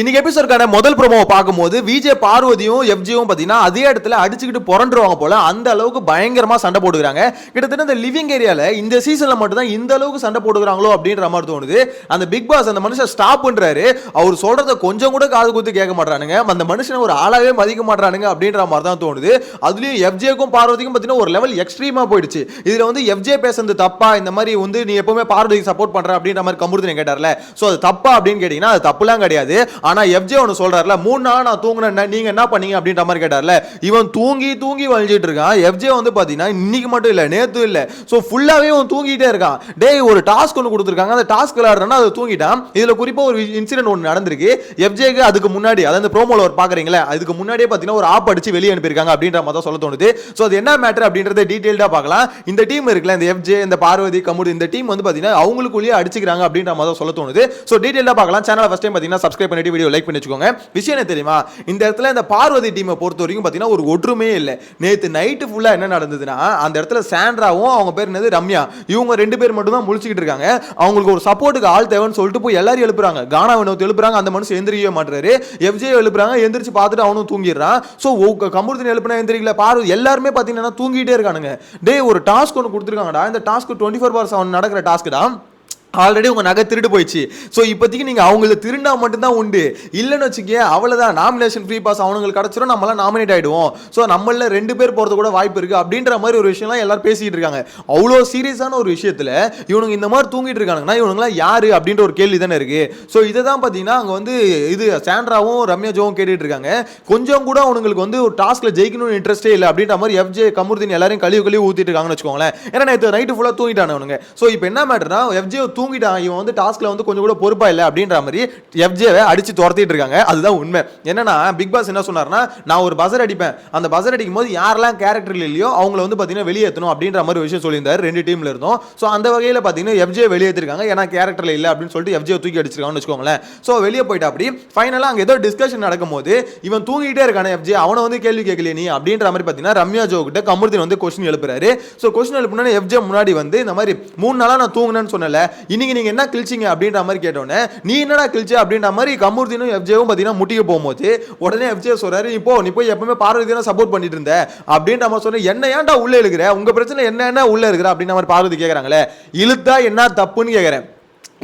இன்னைக்கு எபிசோடுக்கான முதல் ப்ரோமோவை பார்க்கும்போது விஜே பார்வதியும் எஃப்ஜியும் பார்த்தீங்கன்னா அதே இடத்துல அடிச்சுக்கிட்டு புரண்டுருவாங்க போல அந்த அளவுக்கு பயங்கரமா சண்டை போட்டுக்கிறாங்க. கிட்டத்தட்ட இந்த லிவிங் ஏரியால இந்த சீசன்ல மட்டும்தான் இந்த அளவுக்கு சண்டை போட்டுக்கிறாங்களோ அப்படின்ற மாதிரி தோணுது. அந்த பிக் பாஸ் அந்த மனுஷன் ஸ்டாப் பண்றாரு. அவர் சொல்றத கொஞ்சம் கூட காது குத்து கேட்க மாட்டானுங்க அந்த மனுஷனை ஒரு ஆளாவே மதிக்க மாட்டானுங்க அப்படின்ற மாதிரி தான் தோணுது. அதுலயும் எஃப்ஜேக்கும் பார்வதிக்கும் பார்த்தீங்கன்னா ஒரு லெவல் எக்ஸ்ட்ரீமா போயிடுச்சு. இதுல வந்து எஃப்ஜே பேசுறது தப்பா? இந்த மாதிரி வந்து நீ எப்பவுமே பார்வதிக்கு சப்போர்ட் பண்ற அப்படின்ற மாதிரி கமுருதனை கேட்டார்ல. சோ அது தப்பா அப்படின்னு கேட்டீங்கன்னா அது தப்புலாம் கிடையாது. ஆனா எஃப்ஜே ஒன்று சொல்கிறார்ல மூணு நாள் நான் தூங்கினேன் நீங்க என்ன பண்ணீங்க? அப்படின்ற மாதிரி கேட்டார்ல. இவன் தூங்கி தூங்கி வழிஞ்சிட்டு இருக்கான். எஃப்ஜே வந்து பாத்தீங்கன்னா இன்னைக்கு மட்டும் இல்ல நேத்து இல்ல. சோ ஃபுல்லாவே அவன் தூங்கிட்டே இருக்கான். டேய் ஒரு டாஸ்க் ஒன்று கொடுத்துருக்காங்க. அந்த டாஸ்க் விளையாடுறா அதை தூங்கிட்டான். இதுல குறிப்பா ஒரு இன்சிடென்ட் ஒன்று நடந்திருக்கு. எஃப்ஜேக்கு அதுக்கு முன்னாடி அதாவது ப்ரோமோல ஒரு பார்க்குறீங்களே அதுக்கு முன்னாடியே பாத்தீங்கன்னா ஒரு ஆப் அடிச்சு வெளியே அனுப்பியிருக்காங்க அப்படின்ற மாதிரி தான் சொல்ல தோணுது. சோ அது என்ன மேட்டர் அப்படின்றத டீட்டெயில்டாக பார்க்கலாம். இந்த டீம் இருக்குல்ல இந்த எஃப்ஜே இந்த பார்வதி கமுடி இந்த டீம் வந்து பாத்தீங்கன்னா அவங்களுக்குள்ளேயே அடிச்சுக்கிறாங்க அப்படின்ற மாதிரி தான் சொல்ல தோணுது. ஸோ டீட்டெயிலாக பார்க்கலாம். சேனலை ஃபஸ்ட் டைம் பாத்தீங்கன்னா சப்ஸ்கிரைப் பண்ணிட்டு வீடியோ லைக் பண்ணி வச்சுக்கோங்க. விஷயம் என்ன தெரியுமா? இந்த இடத்துல இந்த பார்வதி டீமை பொறுத்த வரைக்கும் பார்த்தீங்கன்னா ஒரு ஒற்றுமையே இல்லை. நேற்று நைட்டு ஃபுல்லாக என்ன நடந்ததுன்னா அந்த இடத்துல சாண்ட்ராவும் அவங்க பேர் என்னது? ரம்யா. இவங்க ரெண்டு பேர் மட்டும் தான் முழிச்சுக்கிட்டு இருக்காங்க. அவங்களுக்கு ஒரு சப்போர்ட்டுக்கு ஆள் தேவைன்னு சொல்லிட்டு போய் எல்லாரும் எழுப்புறாங்க. கானா வினோத் எழுப்புறாங்க அந்த மனுஷன் எந்திரிக்கவே மாட்டுறாரு எஃப்ஜே எழுப்புறாங்க எந்திரிச்சு பார்த்துட்டு அவனும் தூங்கிடுறான். ஸோ கமுருதின் எழுப்புனா எந்திரிக்கல? பார்வதி எல்லாருமே பார்த்தீங்கன்னா தூங்கிட்டே இருக்கானுங்க. டேய் ஒரு டாஸ்க் ஒன்று கொடுத்துருக்காங்கடா. இந்த டாஸ்க் டுவெண்ட்டி ஃபோர் ஹவர்ஸ் அவன் நடக்கிற டாஸ்க் தான் ஆல்ரெடி உங்கள் நகை திருடு போயிடுச்சு. ஸோ இப்போதைக்கு நீங்கள் அவங்கள திருண்டா மட்டும்தான் உண்டு. இல்லைன்னு வச்சுக்கேன் அவ்வளோதான் நாமினேஷன் ஃப்ரீ பாஸ் அவனுங்களுக்கு கிடச்சிரும் நம்மளாம் நாமினேட் ஆகிடுவோம் ஸோ நம்மள ரெண்டு பேர் போகிறது கூட வாய்ப்பு இருக்குது அப்படின்ற மாதிரி ஒரு விஷயம்லாம் எல்லாரும் பேசிக்கிட்டு இருக்காங்க. அவ்வளோ சீரியஸான ஒரு விஷயத்தில் இவனுங்க இந்த மாதிரி தூங்கிட்டு இருக்காங்கன்னா இவனுங்களாம் யாரு அப்படின்ற ஒரு கேள்வி தானே இருக்குது ஸோ இதை தான் பார்த்தீங்கன்னா அங்கே வந்து இது சாண்ட்ராவும் ரம்யா ஜோவும் கேட்டுட்டு இருக்காங்க. கொஞ்சம் கூட அவனுங்களுக்கு வந்து ஒரு டாஸ்க்ல ஜெயிக்கணும்னு இன்ட்ரெஸ்டே இல்லை அப்படின்ற மாதிரி எஃப்ஜே கமுர்தீன் எல்லாரையும் கழிவு கழிவு ஊற்றிட்டு இருக்காங்கன்னு வச்சுக்கோங்களேன். ஏன்னா நேற்று நைட்டு ஃபுல்லாக தூங்கிட்டானு அவனுங்க. ஸோ இப்போ என்ன மேட்டர்னா எஃப்ஜே தூங்கிட்டான். இவன் வந்து டாஸ்க்ல வந்து கொஞ்சம் கூட பொறுப்பா இல்லை அப்படின்ற மாதிரி எஃப்ஜேவை அடிச்சு துரத்திட்டு இருக்காங்க. அதுதான் உண்மை. என்னன்னா பிக் பாஸ் என்ன சொன்னார்னா நான் ஒரு பசர் அடிப்பேன். அந்த பசர் அடிக்கும் போது யாரெல்லாம் கேரக்டர் இல்லையோ அவங்கள வந்து பார்த்தீங்கன்னா வெளியேற்றணும் அப்படின்ற மாதிரி விஷயம் சொல்லியிருந்தாரு ரெண்டு டீம்ல இருந்தோம். ஸோ அந்த வகையில் பார்த்தீங்கன்னா எஃப்ஜே வெளியேற்றிருக்காங்க ஏன்னா கேரக்டர் இல்லை அப்படின்னு சொல்லிட்டு எஃப்ஜே தூக்கி அடிச்சிருக்காங்கன்னு வச்சுக்கோங்களேன். ஸோ வெளியே போயிட்டு அப்படி ஃபைனலாக அங்கே ஏதோ டிஸ்கஷன் நடக்கும்போது இவன் தூங்கிட்டே இருக்கானே எஃப்ஜே அவனை வந்து கேள்வி கேட்கலையே நீ அப்படின்ற மாதிரி பார்த்தீங்கன்னா ரம்யா ஜோ கிட்ட வந்து கொஸ்டின் எழுப்புறாரு. ஸோ கொஸ்டின் எழுப்புனா எஃப்ஜே முன்னாடி வந்து இந்த மாதிரி மூணு நாளாக நான் தூங்கினேன்னு சொன்னல இன்னைக்கு நீங்க என்ன கிழிச்சிங்க அப்படின்ற மாதிரி கேட்டோன்னே நீ என்னடா கிழிச்ச? அப்படின்ற மாதிரி கமருதீனும் எஃப்ஜேவும் பார்த்தீங்கன்னா முட்டிக்க போகும்போது உடனே எஃப்ஜே சொல்றாரு இப்போ நீ போய் எப்பவுமே பார்வதி தான் சப்போர்ட் பண்ணிட்டு இருந்த? அப்படின்ற மாதிரி சொன்ன என்ன ஏன்டா உள்ள இருக்கிற உங்க பிரச்சனை என்ன என்ன உள்ள இருக்கிற அப்படின்ற மாதிரி பார்வதி கேட்கறாங்களே இழுத்தா என்ன தப்புன்னு கேட்கறேன்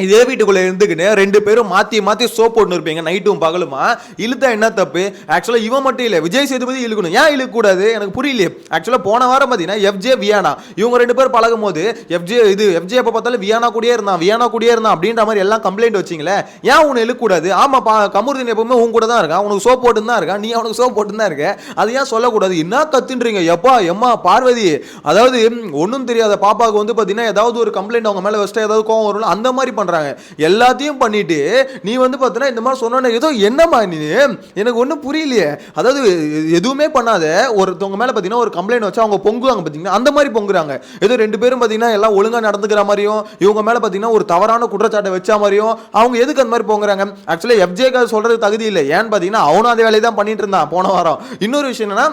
இதே வீட்டுக்குள்ளே இருந்துக்கிட்டு ரெண்டு பேரும் மாற்றி மாற்றி சோப் போட்டு இருப்பீங்க நைட்டும் பகலுமா? இழுத்தா என்ன தப்பு? ஆக்சுவலாக இவன் மட்டும் இல்லை விஜய் சேதுபதி இழுக்கணும். ஏன் இழுக்கக்கூடாது? எனக்கு புரியலையே. ஆக்சுவலாக போன வாரம் பார்த்தீங்கன்னா எஃப்ஜே வியானா இவங்க ரெண்டு பேர் பழகும் போது எஃப்ஜே இது எஃப்ஜே எப்போ பார்த்தாலும் வியானா கூடயே இருந்தான் வியானா கூடயே இருந்தான் அப்படின்ற மாதிரி எல்லாம் கம்ப்ளைண்ட் வச்சிங்களே ஏன் உன்னை இழுக்கக்கூடாது? ஆமாம் பா கமருதீன் எப்பவுமே உன் கூட தான் இருக்கான். உனக்கு சோப் போட்டு தான் இருக்கான். நீ அவனுக்கு சோப் போட்டு தான் இருக்க. அது ஏன் சொல்லக்கூடாது? என்ன கத்துன்றீங்க? எப்பா எம்மா பார்வதி. அதாவது ஒன்றும் தெரியாத பாப்பாவுக்கு வந்து பார்த்தீங்கன்னா ஏதாவது ஒரு கம்ப்ளைண்ட் அவங்க மேலே வச்சுட்டா ஏதாவது கோவம் வரும் அந்த மாதிரி பண்ணுறாங்க எல்லாத்தையும் பண்ணிட்டு நீ வந்து பார்த்தீங்கன்னா இந்த மாதிரி சொன்ன ஏதோ என்னம்மா நீ? எனக்கு ஒன்றும் புரியலையே. அதாவது எதுவுமே பண்ணாத. ஒருத்தவங்க மேலே பார்த்தீங்கன்னா ஒரு கம்ப்ளைண்ட் வச்சு அவங்க பொங்குவாங்க பார்த்தீங்கன்னா அந்த மாதிரி பொங்குறாங்க. ஏதோ ரெண்டு பேரும் பார்த்தீங்கன்னா எல்லாம் ஒழுங்காக நடந்துக்கிற மாதிரியும் இவங்க மேலே பார்த்தீங்கன்னா ஒரு தவறான குற்றச்சாட்டை வச்ச மாதிரியும் அவங்க எதுக்கு அந்த மாதிரி பொங்குறாங்க? ஆக்சுவலாக எஃப்ஜேக்கு சொல்கிறது தகுதி இல்லை. ஏன்னு பார்த்தீங்கன்னா அவனும் அதே வேலையை தான் பண்ணிட்டு இருந்தான் போன வாரம். இன்னொரு விஷயம் என்னன்னா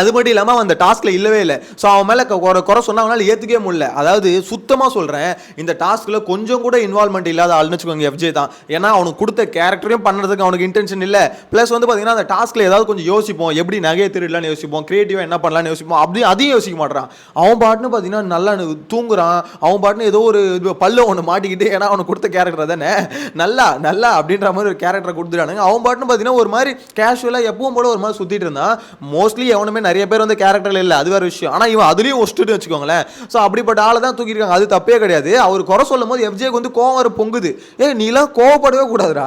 அது மட்டும் இல்லாமல் அவன் அந்த டாஸ்கில் இல்லவே இல்லை. ஸோ அவன் மேலே குறை குறை சொன்னால் அவனால் ஏற்றுக்கவே முடியல. அதாவது சுத்தமாக சொல்கிறேன் இந்த டாஸ்கில் கொஞ்சம் கூட இன்வால்மெண்ட் இல்லாத ஆள்னு வச்சுக்கோங்க எஃப்ஜே தான். ஏன்னா அவனுக்கு கொடுத்த கேரக்டரையும் பண்ணுறதுக்கு அவனுக்கு இன்டென்ஷன் இல்லை. ப்ளஸ் வந்து பார்த்தீங்கன்னா அந்த டாஸ்கில் ஏதாவது கொஞ்சம் யோசிப்போம். எப்படி நகையை திருடலாம்னு யோசிப்போம். க்ரியேட்டிவாக என்ன பண்ணலாம்னு யோசிப்போம். அப்படி அதையும் யோசிக்க மாட்டான் அவன் பாட்டுன்னு பார்த்தீங்கன்னா நல்லா தூங்குறான். அவன் பாட்டுன்னு ஏதோ ஒரு பல்லு பல்ல ஒன்று மாட்டிக்கிட்டு ஏன்னா அவனுக்கு கொடுத்த கேரக்டர் தானே நல்லா நல்லா அப்படின்ற மாதிரி ஒரு கேரக்டரை கொடுத்துட்டானுங்க. அவன் பாட்டுன்னு பார்த்தீங்கன்னா ஒரு மாதிரி கேஷுவலாக எப்பவும் போல ஒரு மாதிரி சுற்றிட்டு இருந்தான். மோஸ்ட்லி எவனுமே நிறைய பேர் வந்து கேரக்டர்ல இல்லை அது வேறு விஷயம். ஆனால் இவன் அதுலேயும் ஒஸ்ட்டுன்னு வச்சுக்கோங்களேன். ஸோ அப்படிப்பட்ட ஆளை தான் தூக்கியிருக்காங்க. அது தப்பே கிடையாது. அவர் குறை சொல்லும் போது எஃப்ஜேக்கு வந்து கோவம் வர பொங்குது. ஏ நீலாம் கோவப்படவே கூடாதுடா.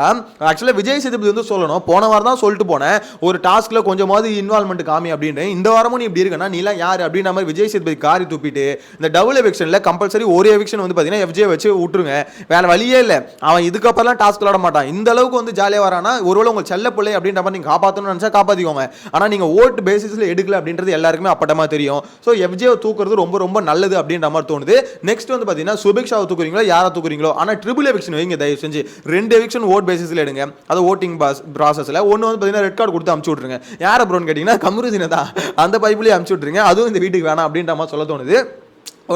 ஆக்சுவலாக விஜய் சேதுபதி வந்து சொல்லணும். போன வாரம் தான் சொல்லிட்டு போனேன். ஒரு டாஸ்க்கில் கொஞ்சமாவது இன்வால்மெண்ட் காமி அப்படின்னு இந்த வாரமும் நீ இப்படி இருக்கனா நீலாம் யார் அப்படின்ற மாதிரி விஜய் சேதுபதி காரி துப்பிட்டு இந்த டபுள் எவிக்ஷனில் கம்பல்சரி ஒரு எவிக்ஷன் வந்து பார்த்தீங்கன்னா எஃப்ஜே வச்சு விட்டுருங்க. வேற வழியே இல்லை. அவன் இதுக்கப்புறம்லாம் டாஸ்க் விளாட மாட்டான். இந்த அளவுக்கு வந்து ஜாலியாக வரானா ஒருவேளை உங்கள் செல்ல பிள்ளை அப்படின்ற மாதிரி நீங்கள் காப்பாற்றணும்னு நினச்சா காப்பாற்றிக்கோங்க ஆனால் நீங்கள் ஓட்டு பேசிஸில் எடுக்கல அப்படின்றது எல்லாருக்குமே அப்படமா தெரியும். ஸோ எஃப்ஜேவை தூக்குறது ரொம்ப ரொம்ப நல்லது அப்படின்ற மாதிரி தோணுது. நெக்ஸ்ட் வந்து பார்த்தீங்கன்னா சுபிக்ஷாவை தூக்குறீங்களோ யாரை தூக்குறீங்களோ? ஆனால் ட்ரிபிள் எவிக்ஷன் வைங்க தயவு செஞ்சு. ரெண்டு எவிக்ஷன் ஓட் பேசிஸில் எடுங்க. அது ஓட்டிங் பாஸ் ப்ராசஸில் ஒன்று வந்து பார்த்தீங்கன்னா ரெட் கார்டு கொடுத்து அமுச்சு விட்ருங்க யார் ப்ரோன்னு கேட்டிங்கன்னா கமருதினை தான். அந்த பைப்புலேயே அமுச்சு விட்ருங்க அதுவும் இந்த வீட்டுக்கு வேணாம் அப்படின்ற மாதிரி சொல்ல தோணுது.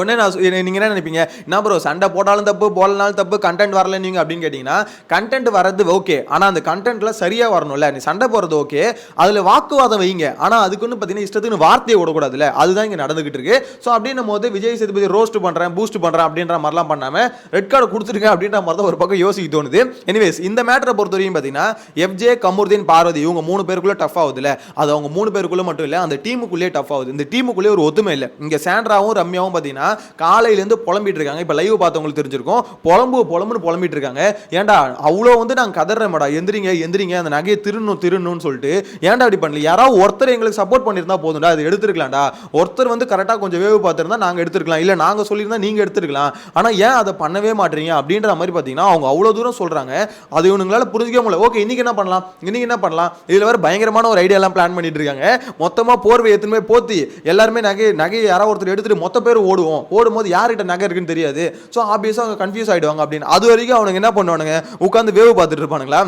உடனே நான் நீங்கள் என்ன- நினைப்பீங்க? என்ன ப்ரோ சண்டை போட்டாலும் தப்பு போடலனாலும் தப்பு கண்டென்ட் வரல நீங்கள் அப்படின்னு கேட்டிங்கன்னா கண்டென்ட் வர்றது ஓகே ஆனால் அந்த கண்டென்ட்டில் சரியாக வரணும்ல. நீ சண்டை போகிறது ஓகே அதில் வாக்குவாதம் வைங்க. ஆனால் அதுக்குன்னு பார்த்தீங்கன்னா இஷ்டத்துக்கு வார்த்தையை விடக்கூடாதுல அதுதான் இங்கே நடந்துகிட்டு இருக்கு. ஸோ அப்படின்னும் போது விஜய் சேதுபதி ரோஸ்ட் பண்ணுறேன் பூஸ்ட் பண்ணுறேன் அப்படின்ற மாதிரிலாம் பண்ணாமல் ரெட் கார்டு கொடுத்துருக்கேன் அப்படின்ற மாதிரி தான் ஒரு பக்கம் யோசிக்க தோணுது. எனிவேஸ் இந்த மேட்டரை பொறுத்த வரைக்கும் பார்த்தீங்கன்னா எஃப்ஜே கமுர்தீன் பார்வதி இவங்க மூணு பேருக்குள்ளே டஃப் ஆகுதுல அது அவங்க மூணு பேருக்குள்ளே மட்டும் இல்லை அந்த டீமுக்குள்ளேயே டஃப் ஆகுது. இந்த டீமுக்குள்ளேயே ஒரு ஒத்துமை இல்லை. இங்கே சாண்ட்ராவும் ரம்யாவும் பார்த்தீங்கன்னா காலையிலேருந்து புலம்பிட்டு இருக்காங்க இப்போ லைவ் பார்த்தவங்களுக்கு தெரிஞ்சிருக்கும். புலம்பு புலம்புன்னு புலம்பிட்டு இருக்காங்க ஏன்டா அவ்வளோ வந்து நாங்கள் கதறேன்டா. எந்திரிங்க எந்திரிங்க. அந்த நகையை திருணும் திருணும்னு சொல்லிட்டு. ஏன்டா அப்படி பண்ணல? யாராவது ஒருத்தர் எங்களுக்கு சப்போர்ட் பண்ணியிருந்தா போதும்டா. அது எடுத்துருக்கலாம்டா. ஒருத்தர் வந்து கரெக்டாக கொஞ்சம் வேவு பார்த்துருந்தா நாங்கள் எடுத்துருக்கலாம். இல்லை நாங்கள் சொல்லியிருந்தா நீங்கள் எடுத்துருக்கலாம். ஆனால் ஏன் அதை பண்ணவே மாட்டீங்க? அப்படின்ற மாதிரி பார்த்தீங்கன்னா அவங்க அவ்வளோ தூரம் சொல்கிறாங்க அது இவனுங்களால புரிஞ்சிக்க முடியல. ஓகே இன்னைக்கு என்ன பண்ணலாம்? இன்றைக்கி என்ன பண்ணலாம்? இதில் வேறு பயங்கரமான ஒரு ஐடியாலாம் பிளான் பண்ணிட்டு இருக்காங்க. மொத்தமாக போர்வை எத்தனை போய் போத்தி எல்லாருமே நகை நகையை யாராவது ஒருத்தர் எடுத்துகிட்டு மொத்த பேர் ஓடுவோம். ஓடும்போது யார்கிட்ட நகை இருக்குன்னு தெரியாது. ஸோ ஆப்வியஸாக அவங்க கன்ஃபியூஸ் ஆயிடுவாங்க அப்படின்னு. அது வரைக்கும் அவனுங்க என்ன பண்ணுவானுங்க? உட்காந்து வேவு பார்த்துட்டு இருப்பானுங்களா?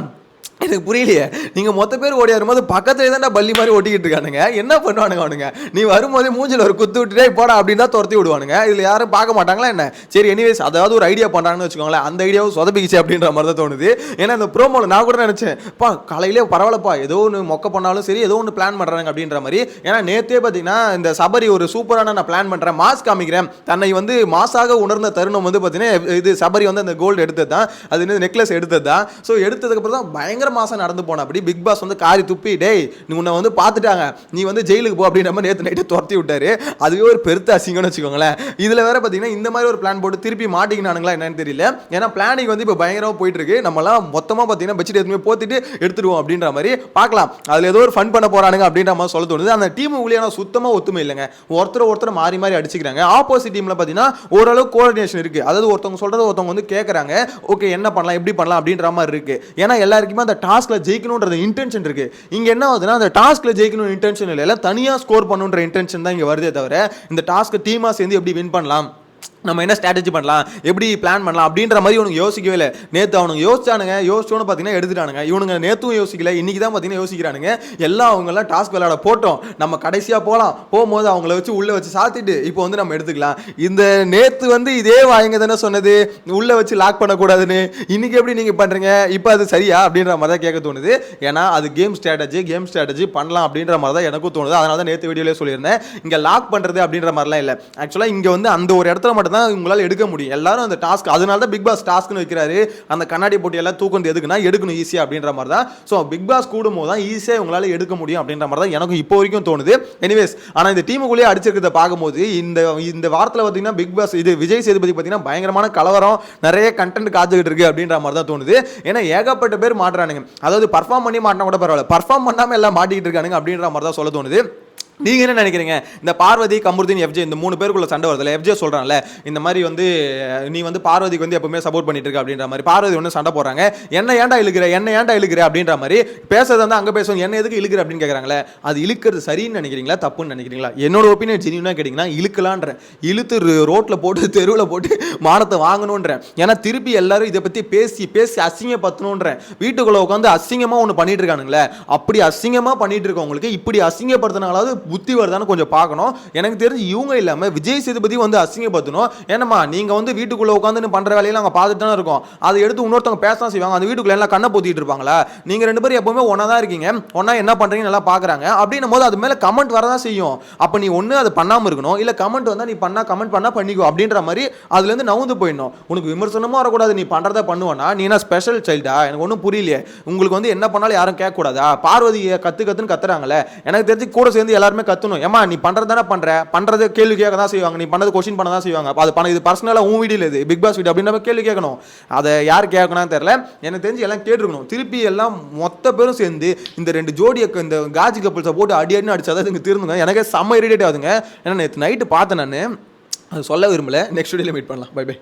எனக்கு புரியலையே. நீங்கள் மொத்த பேர் ஓடி வரும்போது பக்கத்துல தான் பள்ளி மாதிரி ஓட்டிக்கிட்டு இருக்கானுங்க. என்ன பண்ணுவானுங்க அவனுங்க? நீ வரும்போதே மூஞ்சில் ஒரு குத்து விட்டுட்டே போடா அப்படின்னு தான் துரத்தி விடுவானுங்க. இதில் யாரும் பார்க்க மாட்டாங்களா என்ன? சரி எனிவேஸ் அதாவது ஒரு ஐடியா பண்ணுறாங்கன்னு வச்சுக்கோங்களேன். அந்த ஐடியாவும் சொதப்பிக்கிச்சு அப்படின்ற மாதிரி தான் தோணுது. ஏன்னா இந்த ப்ரோமோவில் நான் கூட நினச்சேன் பா காலையிலே பரவாயில்லப்பா. ஏதோ ஒன்று மொக்க பண்ணாலும் சரி ஏதோ ஒன்று பிளான் பண்ணுறாங்க அப்படின்ற மாதிரி. ஏன்னா நேற்றே பார்த்தீங்கன்னா இந்த சபரி ஒரு சூப்பரான நான் பிளான் பண்ணுறேன் மாஸ் காமிக்கிறேன். தன்னை வந்து மாசாக உணர்ந்த தருணம் வந்து பார்த்தீங்கன்னா இது சபரி வந்து அந்த கோல்டு எடுத்தது தான் அது நெக்லஸ் எடுத்தது தான் ஸோ எடுத்ததுக்கப்புறம் தான் பயங்கர மாதம் நடந்து போன அப்படி பிக் பாஸ் வந்து காரி துப்பி டேய் நீ உன்னை வந்து பார்த்துட்டாங்க. நீ வந்து ஜெயிலுக்கு போ அப்படின்ற மாதிரி நேற்று நைட்டு துரத்தி விட்டாரு. அதுவே ஒரு பெருத்த அசிங்கம்னு வச்சுக்கோங்களேன். இதில் வேற பார்த்தீங்கன்னா இந்த மாதிரி ஒரு பிளான் போட்டு திருப்பி மாட்டிக்கினானுங்களா என்னன்னு தெரியல. ஏன்னா பிளானிங் வந்து இப்போ பயங்கரமாக போயிட்டு இருக்கு நம்மளாம் மொத்தமாக பார்த்தீங்கன்னா பெட்ஷீட் எதுவுமே போத்திட்டு எடுத்துடுவோம் அப்படின்ற மாதிரி பார்க்கலாம். அதில் ஏதோ ஒரு ஃபன் பண்ண போறானுங்க அப்படின்ற மாதிரி சொல்ல தோணுது. அந்த டீம் உள்ளே சுத்தமாக ஒத்துமை இல்லைங்க. ஒருத்தர் ஒருத்தர் மாறி மாறி அடிச்சுக்கிறாங்க. ஆப்போசிட் டீமில் பார்த்தீங்கன்னா ஓரளவு கோஆர்டினேஷன் இருக்குது அதாவது ஒருத்தவங்க சொல்கிறது ஒருத்தவங்க வந்து கேட்குறாங்க ஓகே என்ன பண்ணலாம்? எப்படி பண்ணலாம்? அப்படின்ற மாதிரி இருக்குது ஏன்னா எல்லாருக்குமே அந்த டாஸ்கில் ஜெயிக்கணுன்ற இன்டென்ஷன் இருக்கு. இங்க என்ன ஆகுதுன்னா அந்த டாஸ்கில் ஜெயிக்கணும் இன்டென்ஷன் இல்லை. தனியாக ஸ்கோர் பண்ணுன்ற இன்டென்ஷன் தான் இங்கே வருதே தவிர இந்த டாஸ்க்கு டீமாக சேர்ந்து எப்படி வின் பண்ணலாம்? நம்ம என்ன ஸ்ட்ராட்டஜி பண்ணலாம்? எப்படி பிளான் பண்ணலாம்? அப்படின்ற மாதிரி இவனுக்கு யோசிக்கவே இல்லை. நேற்று அவனுங்க யோசிச்சானுங்க யோசிச்சோன்னு பார்த்தீங்கன்னா எடுத்துட்டானுங்க. இவனுங்க நேற்றும் யோசிக்கல இன்னைக்கு தான் பார்த்தீங்கன்னா யோசிக்கிறானுங்க. எல்லாம் அவங்கெல்லாம் டாஸ்க் விளையாட போட்டோம். நம்ம கடைசியாக போகலாம் போகும்போது அவங்கள வச்சு உள்ளே வச்சு சாத்திட்டு இப்போ வந்து நம்ம எடுத்துக்கலாம். இந்த நேற்று வந்து இதே வாங்க தானே சொன்னது. உள்ளே வச்சு லாக் பண்ணக்கூடாதுன்னு. இன்றைக்கி எப்படி நீங்கள் பண்ணுறீங்க இப்போ அது சரியா? அப்படின்ற மாதிரி தான் கேட்க தோணுது. ஏன்னா அது கேம் ஸ்ட்ராட்டஜி கேம் ஸ்ட்ராட்டஜி பண்ணலாம் அப்படின்ற மாதிரி தான் எனக்கும் தோணுது. அதனால தான் நேற்று வீடியோலேயே சொல்லியிருந்தேன். இங்கே லாக் பண்ணுறது அப்படின்ற மாதிரிலாம் இல்லை. ஆக்சுவலாக இங்கே வந்து அந்த ஒரு இடத்துல மட்டும் தான் உங்களால் எடுக்க முடியும். எல்லாரும் அந்த டாஸ்க் அதனால தான் பிக் பாஸ் டாஸ்க்னு வைக்கிறாரு. அந்த கண்ணாடி போட்டி எல்லாம் எதுக்குன்னா எடுக்கணும் ஈஸியாக அப்படின்ற மாதிரி தான். ஸோ பிக் பாஸ் கூடும் போது தான் ஈஸியாக உங்களால் எடுக்க முடியும் அப்படின்ற மாதிரி தான் எனக்கும் இப்போ வரைக்கும் தோணுது. எனிவேஸ் ஆனால் இந்த டீமுக்குள்ளேயே அடிச்சிருக்கிறத பார்க்கும்போது இந்த இந்த வாரத்தில் பார்த்தீங்கன்னா பிக் பாஸ் இது விஜய் சேதுபதி பார்த்தீங்கன்னா பயங்கரமான கலவரம் நிறைய கண்டென்ட் காத்துக்கிட்டு இருக்கு அப்படின்ற மாதிரி தான் தோணுது. ஏன்னா ஏகப்பட்ட பேர் மாட்டுறானுங்க. அதாவது பர்ஃபார்ம் பண்ணி மாட்டினா கூட பரவாயில்ல. பர்ஃபார்ம் பண்ணாமல் எல்லாம் மாட்டிக்கிட்டு இருக்கானுங்க அப்படின்ற மாதிரி தான் சொல்ல தோணுது. நீங்க என்ன நினைக்கிறீங்க? இந்த பார்வதி கமருதீன் எஃப்ஜே இந்த மூணு பேருக்குள்ள சண்டை வருதுல எஃப்ஜே சொல்றான்ல இந்த மாதிரி வந்து நீ வந்து பார்வதிக்கு வந்து எப்பவுமே சப்போர்ட் பண்ணிட்டு இருக்க அப்படின்ற மாதிரி. பார்வதி ஒன்று சண்டை போடுறாங்க. என்ன ஏன்டா இழுக்கிற? என்ன ஏன்டா இழுக்கிற? அப்படின்ற மாதிரி பேசுறது வந்து அங்க பேசுவோம் என்ன எதுக்கு இழுக்கிற அப்படின்னு கேக்குறாங்களே? அது இழுக்கிறது சரின்னு நினைக்கிறீங்களா? தப்புன்னு நினைக்கிறீங்களா? என்னோட ஒப்பீனியன் ஜெனியூனா கேட்டிங்கன்னா இழுக்கலான்ற. இழுத்து ரோட்ல போட்டு தெருவில் போட்டு மானத்தை வாங்கணுன்றேன் ஏன்னா திருப்பி எல்லாரும் இதை பத்தி பேசி பேசி அசிங்கப்படுத்தணுன்றேன் வீட்டுக்குள்ள உட்காந்து அசிங்கமா ஒன்று பண்ணிட்டு இருக்கானுங்களே. அப்படி அசிங்கமா பண்ணிட்டு இருக்கவங்களுக்கு இப்படி அசிங்கப்படுத்தினாலாவது புத்தி வருதான்னு கொஞ்சம் பார்க்கணும். எனக்கு தெரிஞ்சு இவங்க இல்லாமல் விஜய் சேதுபதி வந்து அசிங்கப்படுத்தணும். ஏன்னம்மா நீங்கள் வந்து வீட்டுக்குள்ளே உட்காந்து பண்ணுற வேலையெல்லாம் அங்க பார்த்துட்டு தானே இருக்கோம். அதை எடுத்து இன்னொருத்தவங்க பேச தான் செய்வாங்க. அந்த வீட்டுக்குள்ளே எல்லாம் கண்ணை பொத்திட்டு இருப்பாங்களா? நீங்கள் ரெண்டு பேரும் எப்பவுமே ஒன்றா தான் இருக்கீங்க. ஒன்றா என்ன பண்ணுறீங்கன்னு நல்லா பார்க்குறாங்க. அப்படின்னும் போது அது மேலே கமெண்ட் வரதான் செய்யும். அப்போ நீ ஒன்று அதை பண்ணாமல் இருக்கணும். இல்லை கமெண்ட் வந்தால் நீ பண்ணால் கமெண்ட் பண்ணால் பண்ணிக்கோ. அப்படின்ற மாதிரி அதுலேருந்து நவுந்து போயிடணும். உனக்கு விமர்சனமும் வரக்கூடாது. நீ பண்ணுறத பண்ணுவேன்னா நீ என்ன ஸ்பெஷல் சைல்டா எனக்கு ஒன்றும் புரியலையே. உங்களுக்கு வந்து என்ன பண்ணாலும் யாரும் கேட்கக்கூடாதா? பார்வதியை கற்று கத்துன்னு கத்துறாங்களே. எனக்கு தெரிஞ்சு கூட சேர்ந்து எல்லாருமே கத்தணும். ஏமா நீ பண்றது தானே பண்ற? பண்றது கேள்வி கேட்க தான் செய்வாங்க. நீ பண்ணது கொஸ்டின் பண்ண தான் செய்வாங்க. அது பண்ண இது பர்சனலாக உன் வீடியோ இது. பிக் பாஸ் வீடியோ அப்படின்ற கேள்வி கேட்கணும். அதை யார் கேட்கணும்னு தெரியல. எனக்கு தெரிஞ்சு எல்லாம் கேட்டிருக்கணும். திருப்பி எல்லாம் மொத்த பேரும் சேர்ந்து இந்த ரெண்டு ஜோடியை இந்த காஜி கப்பல்ஸை போட்டு அடி அடினு அடிச்சாதான் இதுங்க திருந்துங்க. எனக்கே செம்ம இரிட்டேட் ஆகுதுங்க. ஏன்னா நேற்று நைட்டு பார்த்தேன் நான். அது சொல்ல விரும்பல. நெக்ஸ்ட் வீடியோவில் மீட் பண்ணலாம். Bye by